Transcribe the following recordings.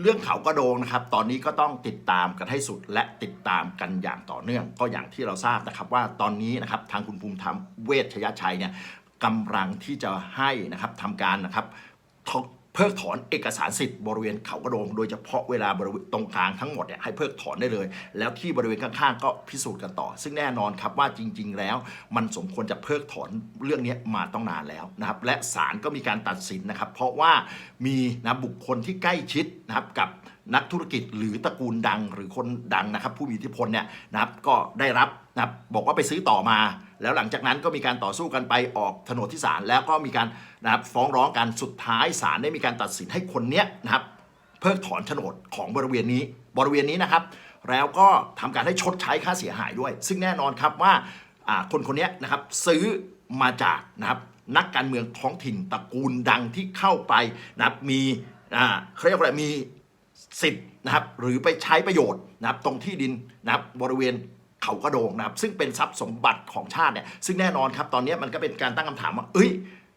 เรื่องเขากระโดงนะครับ ตอนนี้ก็ต้องติดตามกันให้สุดและติดตามกันอย่างต่อเนื่อง ก็อย่างที่เราทราบนะครับว่าตอนนี้นะครับทางคุณภูมิธรรมเวชยชัยเนี่ยกำลังที่จะให้นะครับทำการนะครับ เพิกถอนเอกสารสิทธิ์บริเวณเขากระโดงโดยเฉพาะเวลาบริเวณตรงกลางทั้งหมดเนี่ยให้เพิกถอนได้เลย แล้วที่บริเวณข้างๆก็พิสูจน์กันต่อ ซึ่งแน่นอนครับว่าจริง ๆ แล้วมันสมควรจะเพิกถอนเรื่องนี้มาต้องนานแล้วนะครับและศาลก็มีการตัดสินนะครับ เพราะว่ามีนะบุคคลที่ใกล้ชิดนะครับกับนักธุรกิจหรือตระกูลดังหรือคนดังนะครับ ผู้มีอิทธิพลเนี่ยนะครับก็ได้รับนะครับบอกว่าไปซื้อต่อมา แล้วหลังจากนั้นก็มีการต่อสู้กันไปออกโฉนดที่ศาลแล้วก็มีการนะครับฟ้องร้องกันสุดท้ายศาลได้มีการตัดสินให้คนเนี้ยนะครับเพิกถอนโฉนดของบริเวณนี้บริเวณนี้นะครับ แล้วก็ทำการให้ชดใช้ค่าเสียหายด้วย ซึ่งแน่นอนครับว่าคนคนนี้นะครับซื้อมาจากนะครับนักการเมืองท้องถิ่นตระกูลดังที่เข้าไปนะครับมีอ่าเขาเรียกว่าอะไรมีสิทธิ์นะครับหรือไปใช้ประโยชน์นะครับตรงที่ดินนะครับบริเวณ เขากระโดงนะครับซึ่งเป็นทรัพย์สมบัติของชาติเนี่ยซึ่งแน่นอนครับตอนนี้มันก็เป็นการตั้งคำถามว่าเอ้ย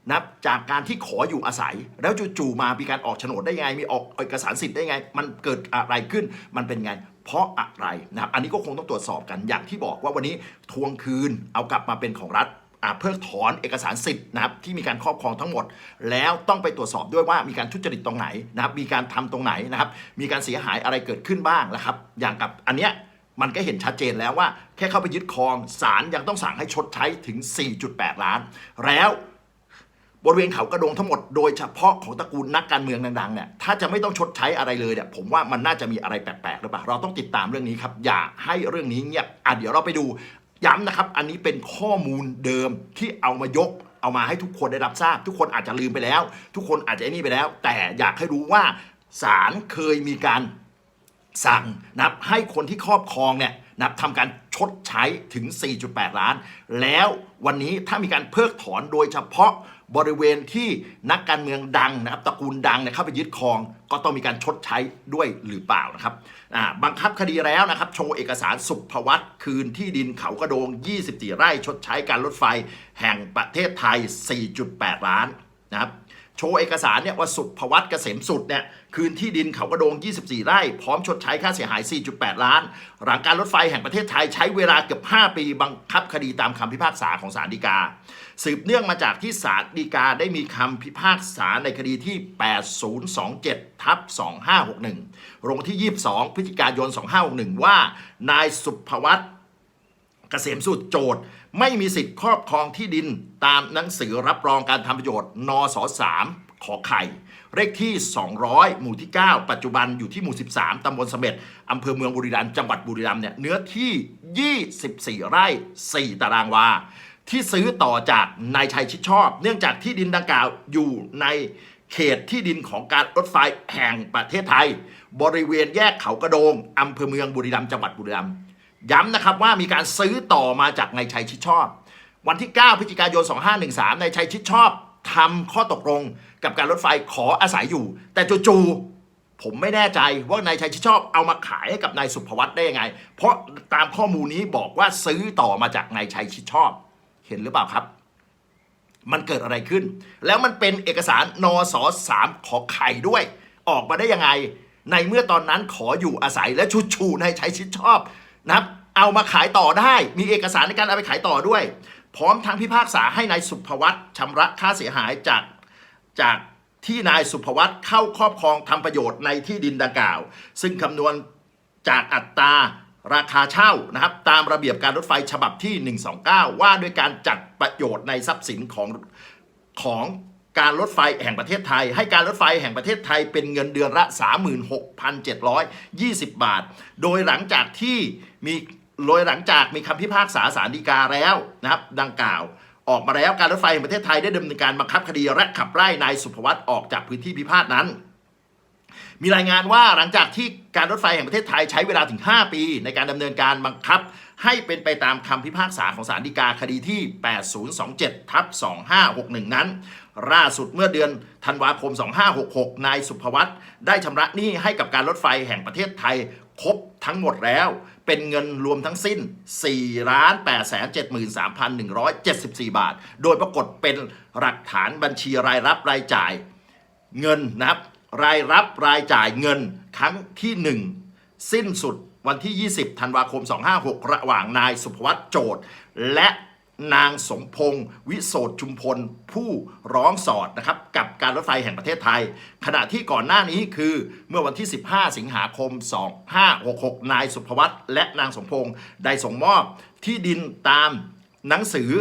นะจากการที่ขออยู่อาศัย แล้วจู่ๆมามีการออกโฉนดได้ยังไง มีออกเอกสารสิทธิ์ได้ยังไง มันเกิดอะไรขึ้นมันเป็นไง เพราะอะไรนะครับอันนี้ก็คงต้องตรวจสอบกันอย่างที่บอกว่าวันนี้ทวงคืนเอากลับมาเป็นของรัฐเพิกถอนเอกสารสิทธิ์นะครับที่มีการครอบครองทั้งหมด แล้วต้องไปตรวจสอบด้วยว่ามีการทุจริตตรงไหนนะครับมีการทำตรงไหนนะครับมีการเสียหายอะไรเกิดขึ้นบ้างนะครับอย่างกับอันเนี้ย มันก็เห็นชัดเจนแล้วว่า แค่เข้าไปยึดครองศาลยังต้องสั่งให้ชดใช้ถึง 4.8 ล้าน แล้วบริเวณเขากระโดงทั้งหมดโดยเฉพาะของตระกูลนักการเมืองดังๆเนี่ยถ้าจะไม่ต้องชดใช้อะไรเลยเนี่ยผมว่ามันน่าจะมีอะไรแปลกๆหรือเปล่าเราต้องติดตามเรื่องนี้ครับ อย่าให้เรื่องนี้เงียบอะเดี๋ยวเราไปดูย้ำนะครับ อันนี้เป็นข้อมูลเดิมที่เอามายกเอามาให้ทุกคนได้รับทราบ ทุกคนอาจจะลืมไปแล้ว ทุกคนอาจจะไอ้นี่ไปแล้ว แต่อยากให้รู้ว่าศาลเคยมีการ สั่งนับให้คนที่ครอบครองเนี่ยนับทำการชดใช้ถึง 4.8 ล้าน แล้ววันนี้ถ้ามีการเพิกถอนโดยเฉพาะบริเวณที่นักการเมืองดังนะครับตระกูลดังเนี่ยเข้าไปยึดครอง ก็ต้องมีการชดใช้ด้วยหรือเปล่านะครับบังคับคดีแล้วนะครับ โชว์เอกสารสุภวัตคืนที่ดินเขากระโดง 24 ไร่ชดใช้การรถไฟ แห่งประเทศไทย 4.8 ล้านนะครับ โชว์เอกสารเนี่ยว่าสุภวัตเกษมสุดเนี่ยคืนที่ดินเขากระโดง 24 ไร่ พร้อมชดใช้ค่าเสียหาย 4.8 ล้าน หลังการรถไฟแห่งประเทศไทยใช้เวลาเกือบ 5 ปีบังคับคดีตามคำพิพากษาของศาลฎีกา สืบเนื่องมาจากที่ศาลฎีกาได้มีคำพิพากษาในคดีที่ 8027 ทับ 2561ลงที่ 22 พฤศจิกายน 2561 ว่านายสุภวัตเกษมสุดโจทย์ ไม่มีสิทธิ์ครอบครองที่ดินตามหนังสือรับรองการทำประโยชน์นส3ขอไข่ เลขที่ 200 หมู่ที่ 9 ปัจจุบันอยู่ที่หมู่ 13 ตำบลเสม็ดอำเภอเมืองบุรีรัมย์จังหวัดบุรีรัมย์เนี่ยเนื้อที่ 24 ไร่ 4 ตารางวา ที่ซื้อต่อจากนายชัยชิดชอบ เนื่องจากที่ดินดังกล่าวอยู่ในเขตที่ดินของการรถไฟแห่งประเทศไทย บริเวณแยกเขากระโดงอำเภอเมืองบุรีรัมย์จังหวัดบุรีรัมย์ ย้ำนะครับว่ามีการซื้อต่อมาจากนายชัยชิดชอบ วันที่ 9พฤศจิกายน 2513นายชัยชิดชอบทำข้อตกลงกับการรถไฟขออาศัยอยู่ แต่จู่ๆผมไม่แน่ใจว่านายชัยชิดชอบเอามาขายให้กับนายสุภวัตได้ยังไง เพราะตามข้อมูลนี้บอกว่าซื้อต่อมาจากนายชัยชิดชอบ เห็นหรือเปล่าครับ มันเกิดอะไรขึ้น แล้วมันเป็นเอกสารนสสามขอไข่ด้วย ออกมาได้ยังไง ในเมื่อตอนนั้นขออยู่อาศัยและชุชูในใช้ชิดชอบ นะครับเอามาขายต่อได้ มีเอกสารในการเอาไปขายต่อด้วย พร้อมทั้งพิพากษาให้นายสุภวัตชำระค่าเสียหายจากจากที่นายสุภวัตเข้าครอบครองทำประโยชน์ในที่ดินดังกล่าว ซึ่งคำนวณจากอัตราราคาเช่านะครับ ตามระเบียบการรถไฟฉบับที่ 129 ว่าด้วยการจัดประโยชน์ในทรัพย์สินของของ การรถไฟแห่งประเทศไทย ให้การรถไฟแห่งประเทศไทยเป็นเงินเดือนละ 36,720 บาท โดยหลังจากที่มีโดยหลังจากมีคำพิพากษาศาลฎีกาแล้วนะครับ ดังกล่าว ออกมาแล้วการรถไฟแห่งประเทศไทยได้ดำเนินการบังคับคดีและขับไล่นายสุภวัตออกจากพื้นที่พิพาทนั้นมีรายงานว่าหลังจากที่การรถไฟแห่งประเทศไทยใช้เวลาถึง 5 ปี ในการดำเนินการบังคับ ให้เป็นไปตามคำพิพากษาของศาลฎีกาคดีที่ 8027ทับ2561 นั้น ล่าสุดเมื่อเดือนธันวาคม 2566 นายสุภวัตได้ชำระหนี้ให้กับการรถไฟแห่งประเทศไทยครบทั้งหมดแล้ว เป็นเงินรวมทั้งสิ้น 4 8 7 3 1 7 4 บาท โดยปรากฏเป็นหลักฐานบัญชีรายรับรายจ่าย เงินนะครับ รายรับรายจ่ายเงินครั้งที่ 1 สิ้นสุดวันที่ 20 ธันวาคม 2566 ระหว่างนายสุภวัตโจทย์ และ นางสมพงศ์วิโสทชุมพล ผู้ร้องสอดนะครับกับการรถไฟแห่งประเทศไทย ขณะที่ก่อนหน้านี้คือเมื่อวันที่ 15 สิงหาคม 2566 นายสุภวัตและนางสมพงศ์ได้ส่งมอบที่ดินตามหนังสือ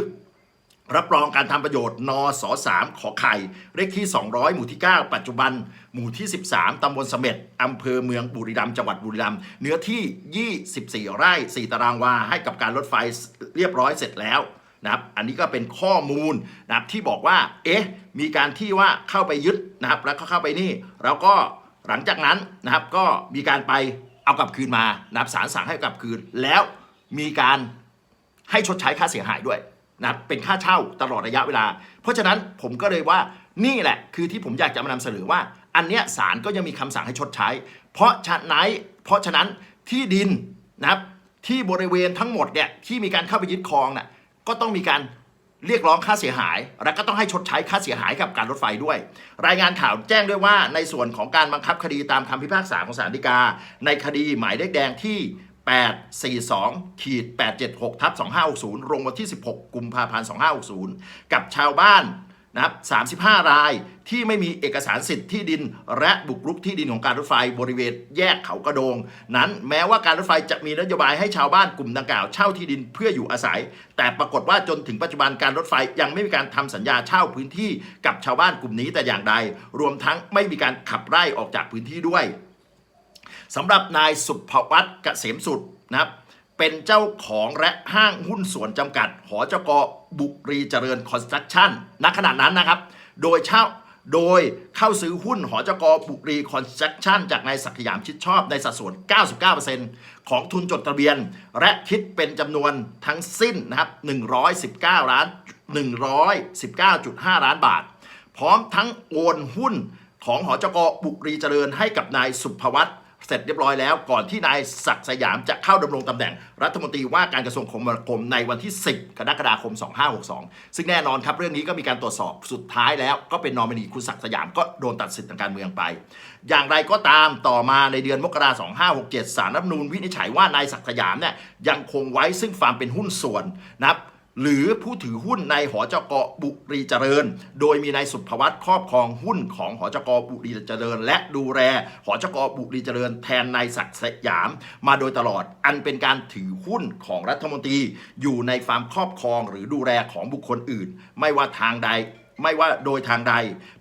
รับรองการทำประโยชน์นส3ขอไข่ เลขที่ 200 หมู่ที่ 9 ปัจจุบัน หมู่ที่ 13 ตำบลเสม็ดอำเภอเมืองบุรีรัมย์จังหวัดบุรีรัมย์เนื้อที่ 24 ไร่ 4 ตารางวา ให้กับการรถไฟเรียบร้อยเสร็จแล้ว นะครับอันนี้ก็เป็นข้อมูลนะครับที่บอกว่าเอ๊ะมีการที่ว่าเข้าไปยึดนะครับแล้วก็เข้าไปนี่ แล้วก็หลังจากนั้นนะครับก็มีการไปเอากลับคืนมานะครับศาลสั่งให้กลับคืน แล้วมีการให้ชดใช้ค่าเสียหายด้วยนะเป็นค่าเช่าตลอดระยะเวลา เพราะฉะนั้นผมก็เลยว่านี่แหละคือที่ผมอยากจะมานำเสนอว่า อันเนี้ยศาลก็ยังมีคำสั่งให้ชดใช้ เพราะฉะนั้นเพราะฉะนั้นที่ดินนะครับที่บริเวณทั้งหมดเนี่ยที่มีการเข้าไปยึดครองน่ะ ก็ต้องมีการเรียกร้องค่าเสียหาย และก็ต้องให้ชดใช้ค่าเสียหายกับการรถไฟด้วย รายงานข่าวแจ้งด้วยว่าในส่วนของการบังคับคดีตามคำพิพากษาของศาลฎีกา ในคดีหมายเลขแดงที่ 842ขีด876ทับ2560ลงวันที่ 16 กุมภาพันธ์2560 กับชาวบ้าน นะครับ35 รายที่ไม่มีเอกสารสิทธิ์ที่ดิน และบุกรุกที่ดินของการรถไฟบริเวณแยกเขากระโดง นั้นแม้ว่าการรถไฟจะมีนโยบายให้ชาวบ้านกลุ่มดังกล่าวเช่าที่ดินเพื่ออยู่อาศัย แต่ปรากฏว่าจนถึงปัจจุบันการรถไฟยังไม่มีการทำสัญญาเช่าพื้นที่กับชาวบ้านกลุ่มนี้แต่อย่างใด รวมทั้งไม่มีการขับไล่ออกจากพื้นที่ด้วยสำหรับนายสุภวัตเกษมสุดนะครับเป็นเจ้าของและห้างหุ้นส่วนจำกัด หอจก บุรีเจริญคอนสตรักชั่นณขณะนั้นนะครับ โดยเช่าโดยเข้าซื้อหุ้นหอจกบุรีคอนสตรักชั่นจากนายศักยามชิดชอบในสัดส่วน 99%ของทุนจดทะเบียน และคิดเป็นจำนวนทั้งสิ้นนะครับ 119 ล้าน 119.5 ล้านบาท พร้อมทั้งโอนหุ้นของหอจกบุรีเจริญให้กับนายสุภวัต เสร็จเรียบร้อยแล้วก่อนที่นายศักดิ์สยามจะเข้าดำรงตำแหน่ง รัฐมนตรีว่าการกระทรวงคมนาคมในวันที่ 10 กรกฎาคม 2562 ซึ่งแน่นอนครับเรื่องนี้ก็มีการตรวจสอบสุดท้ายแล้วก็เป็นนอมินีคุณศักดิ์สยามก็โดนตัดสิทธิ์ทางการเมืองไป อย่างไรก็ตามต่อมาในเดือนมกราคม 2567 สารรัฐมนูญวินิจฉัยว่านายศักดิ์สยามเนี่ยยังคงไว้ซึ่งความเป็นหุ้นส่วนนะครับ หรือผู้ถือหุ้นในหอจกบุรีเจริญ โดยมีนายสุภวัตครอบครองหุ้นของหอจกบุรีเจริญ และดูแลหอจกบุรีเจริญ แทนนายศักดิ์สยาม มาโดยตลอดอันเป็นการถือหุ้นของรัฐมนตรี อยู่ในความครอบครองหรือดูแลของบุคคลอื่น ไม่ว่าทางใด ไม่ว่าโดยทางใด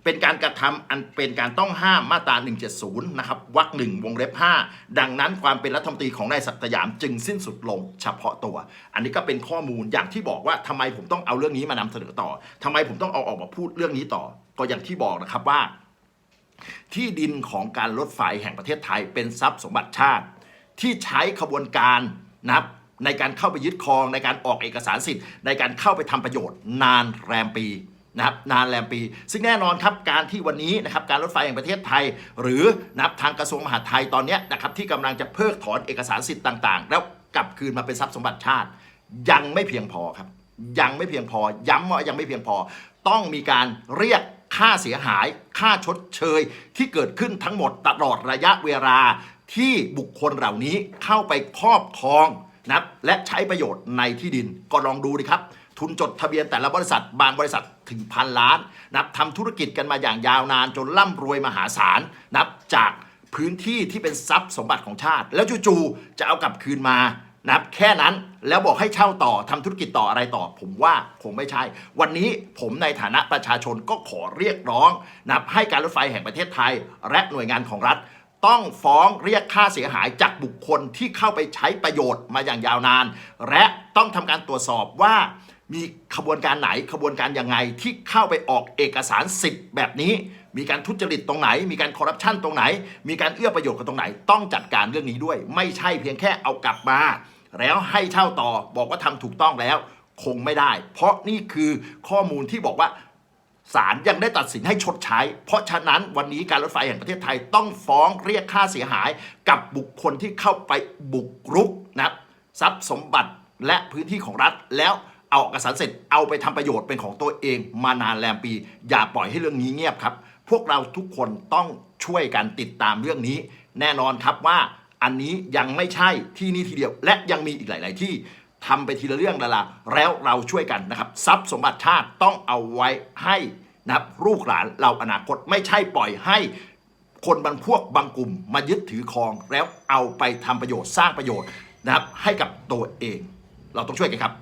เป็นการกระทำอันเป็นการต้องห้ามมาตรา170 นะครับวรรคหนึ่งวงเล็บ 5 ดังนั้นความเป็นรัฐมนตรีของนายศักดิ์สยามจึงสิ้นสุดลงเฉพาะตัว อันนี้ก็เป็นข้อมูลอย่างที่บอกว่าทำไมผมต้องเอาเรื่องนี้มานำเสนอต่อทำไมผมต้องเอาออกมาพูดเรื่องนี้ต่อ ก็อย่างที่บอกนะครับว่า ที่ดินของการรถไฟแห่งประเทศไทยเป็นทรัพย์สมบัติชาติ ที่ใช้ขบวนการนะครับในการเข้าไปยึดครองในการออกเอกสารสิทธิ์ ในการเข้าไปทำประโยชน์นานแรมปี นะครับนานแรมปี ซึ่งแน่นอนครับการที่วันนี้นะครับการรถไฟแห่งประเทศไทย หรือนับทางกระทรวงมหาดไทยตอนนี้นะครับที่กำลังจะเพิกถอนเอกสารสิทธิ์ต่าง ๆ แล้วกลับคืนมาเป็นทรัพย์สมบัติชาติ ยังไม่เพียงพอครับ ยังไม่เพียงพอ ย้ำว่ายังไม่เพียงพอ ต้องมีการเรียกค่าเสียหาย ค่าชดเชย ที่เกิดขึ้นทั้งหมดตลอดระยะเวลาที่บุคคลเหล่านี้เข้าไปครอบครองนะและใช้ประโยชน์ในที่ดินก็ลองดูดิครับ ทุนจดทะเบียนแต่ละบริษัท บางบริษัทถึงพันล้านนับทำธุรกิจกันมาอย่างยาวนานจนร่ำรวยมหาศาลนับจากพื้นที่ที่เป็นทรัพย์สมบัติของชาติ แล้วจู่ๆจะเอากลับคืนมานับแค่นั้นแล้วบอกให้เช่าต่อทำธุรกิจต่ออะไรต่อ ผมว่าคงไม่ใช่ วันนี้ผมในฐานะประชาชนก็ขอเรียกร้อง นับให้การรถไฟแห่งประเทศไทย และหน่วยงานของรัฐ ต้องฟ้องเรียกค่าเสียหายจากบุคคลที่เข้าไปใช้ประโยชน์มาอย่างยาวนาน และต้องทำการตรวจสอบว่า มีขบวนการไหนขบวนการยังไงที่เข้าไปออกเอกสารสิทธิ์แบบนี้ มีการทุจริตตรงไหน มีการคอร์รัปชันตรงไหน มีการเอื้อประโยชน์กันตรงไหน ต้องจัดการเรื่องนี้ด้วย ไม่ใช่เพียงแค่เอากลับมา แล้วให้เช่าต่อบอกว่าทำถูกต้องแล้ว คงไม่ได้ เพราะนี่คือข้อมูลที่บอกว่าศาลยังได้ตัดสินให้ชดใช้ เพราะฉะนั้นวันนี้การรถไฟแห่งประเทศไทยต้องฟ้องเรียกค่าเสียหายกับบุคคลที่เข้าไปบุกรุกนะทรัพย์สมบัติและพื้นที่ของรัฐแล้ว เอาเอกสารเสร็จเอาไปทำประโยชน์เป็นของตัวเองมานานแรมปี อย่าปล่อยให้เรื่องนี้เงียบครับ พวกเราทุกคนต้องช่วยกันติดตามเรื่องนี้ แน่นอนครับว่าอันนี้ยังไม่ใช่ที่นี่ทีเดียว และยังมีอีกหลาย ๆ ที่ทำไปทีละเรื่องละละแล้วเราช่วยกันนะครับ ทรัพย์สมบัติชาติต้องเอาไว้ให้นะครับลูกหลานเราอนาคตไม่ใช่ปล่อยให้คนบางพวกบางกลุ่มมายึดถือครองแล้วเอาไปทำประโยชน์สร้างประโยชน์นะครับให้กับตัวเอง เราต้องช่วยกันครับ